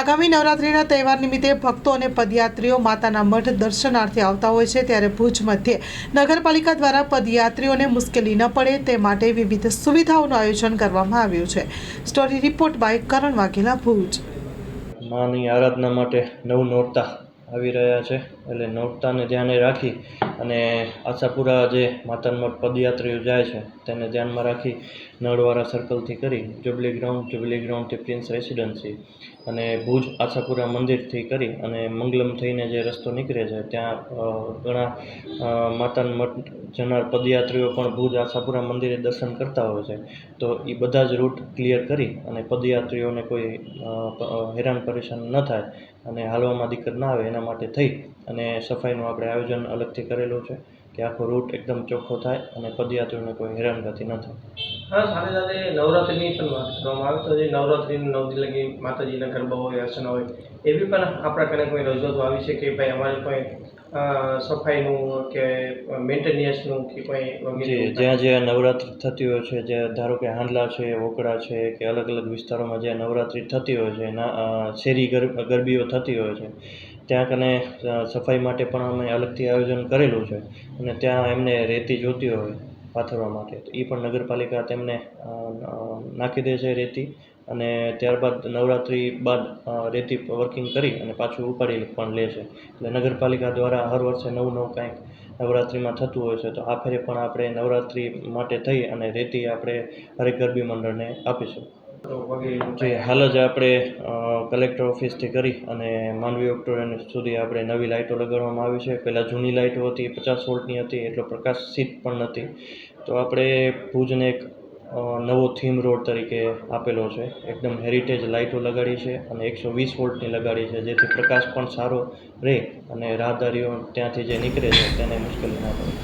આગામી નવરાત્રિના તહેવાર નિમિત્તે ભક્તો અને પદયાત્રીઓ માતાના મઠ દર્શનાર્થે આવતા હોય છે. ત્યારે ભુજ મધ્યે નગરપાલિકા દ્વારા પદયાત્રીઓને મુશ્કેલી ન પડે તે માટે વિવિધ સુવિધાઓનું આયોજન કરવામાં આવ્યું છે. Story report by Karan Vaghela Bhuj. માની આરાધના માટે નવ નોરતા આવી રહ્યા છે. એટલે નવતાને ધ્યાને રાખી અને આશાપુરા જે માતાનમઠ પદયાત્રીઓ જાય છે, તેને ધ્યાનમાં રાખી નળવાળા સર્કલથી કરી જુબલી ગ્રાઉન્ડ જુબલી ગ્રાઉન્ડથી પ્રિન્સ રેસિડન્સી અને ભુજ આશાપુરા મંદિરથી કરી અને મંગલમ થઈને જે રસ્તો નીકળે છે, ત્યાં ઘણા માતાનમઠ મઠ જનાર પદયાત્રીઓ પણ ભુજ આશાપુરા મંદિરે દર્શન કરતા હોય છે. તો એ બધા જ રૂટ ક્લિયર કરી અને પદયાત્રીઓને કોઈ હેરાન પરેશાન ન થાય અને હાલવામાં દિક્કત ના આવે એના માટે થઈ અને સફાઈનું આપણે આયોજન અલગથી કરેલું છે કે આખો રૂટ એકદમ ચોખ્ખો થાય અને પદયાત્રીઓને કોઈ હેરાનગતિ ન થાય. હા, સાથે સાથે નવરાત્રિની પણ વાત કરવામાં આવે તો જે નવરાત્રિની નવ લગી માતાજીના ગરબા હોય અર્ચના હોય એવી પણ આપણા કને કોઈ રજૂઆતો આવી છે કે ભાઈ અમારે કોઈ સફાઈનું કે મેન્ટેનન્સનું કે કોઈ વગેરે જ્યાં જ્યાં નવરાત્રિ થતી હોય છે જે ધારો કે હાંડલા છે વોકડા છે કે અલગ અલગ વિસ્તારોમાં જ્યાં નવરાત્રિ થતી હોય છે ના શેરી ગરબીઓ થતી હોય છે ત્યાં કને સફાઈ માટે પણ અમે અલગથી આયોજન કરેલું છે અને ત્યાં એમને રેતી જોતી હોય પાથરવા માટે. તો એ પણ નગરપાલિકા તેમને નાખી દે છે રેતી અને ત્યારબાદ નવરાત્રિ બાદ રેતી વર્કિંગ કરી અને પાછું ઉપાડી પણ લે છે. એટલે નગરપાલિકા દ્વારા હર વર્ષે નવું નવું કાંઈક નવરાત્રિમાં થતું હોય છે, તો આ ફેરે પણ આપણે નવરાત્રિ માટે થઈ અને રેતી આપણે હરેક ગરબી મંડળને આપીશું. જે હાલ જ આપણે કલેક્ટર ઓફિસથી કરી અને માનવી ઓક્ટોરિયન સુધી આપણે નવી લાઇટો લગાડવામાં આવી છે. પહેલાં જૂની લાઇટો હતી, પચાસ વોલ્ટની હતી, એટલો પ્રકાશ સીટ પણ નથી. તો આપણે ભુજને એક નવો થીમ રોડ તરીકે આપેલો છે. એકદમ હેરિટેજ લાઇટો લગાડી છે અને એકસો વીસ વોલ્ટની લગાડી છે. જેથી પ્રકાશ પણ સારો રહે અને રાહદારીઓ ત્યાંથી જે નીકળે છે તેને મુશ્કેલી ના પડે.